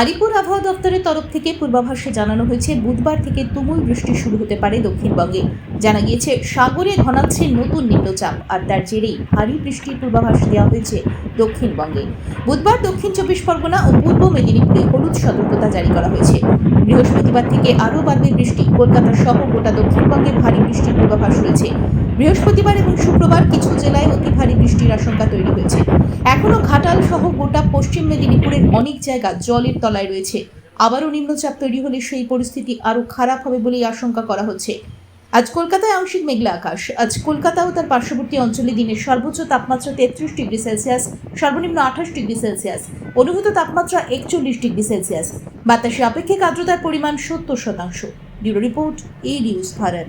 আলিপুর আবহাওয়া দপ্তরের তরফ থেকে পূর্বাভাসে জানানো হয়েছে, বুধবার থেকে তুমুল বৃষ্টি শুরু হতে পারে দক্ষিণবঙ্গে। জানা গিয়েছে, সাগরে ঘনাচ্ছে নতুন নিম্নচাপ আর তার জেরেই ভারী বৃষ্টির পূর্বাভাস দেওয়া হয়েছে দক্ষিণবঙ্গে। বুধবার দক্ষিণ চব্বিশ পরগনা ও পূর্ব মেদিনীপুরে হলুদ সতর্কতা জারি করা হয়েছে। বৃহস্পতিবার থেকে আরও বাড়বে বৃষ্টি। কলকাতা সহ গোটা দক্ষিণবঙ্গে ভারী বৃষ্টির পূর্বাভাস রয়েছে। বৃহস্পতিবার এবং শুক্রবার কিছু জেলায় অতি ভারী বৃষ্টির আশঙ্কা তৈরি হয়েছে। এখনও ঘাটাল সহ গোটা পশ্চিম মেদিনীপুরের অনেক জায়গা জলের তলায় রয়েছে। আবারও নিম্নচাপ তৈরি হলে সেই পরিস্থিতি আরও খারাপ হবে বলেই আশঙ্কা করা হচ্ছে। আজ কলকাতায় আংশিক মেঘলা আকাশ। আজ কলকাতা ও তার পার্শ্ববর্তী অঞ্চলে দিনের সর্বোচ্চ তাপমাত্রা তেত্রিশ ডিগ্রি সেলসিয়াস, সর্বনিম্ন আঠাশ ডিগ্রি সেলসিয়াস। অনুভূত তাপমাত্রা একচল্লিশ ডিগ্রি সেলসিয়াস। বাতাসে আপেক্ষিক আর্দ্রতার পরিমাণ সত্তর শতাংশ। ব্যুরো রিপোর্ট এই নিউজ ভারত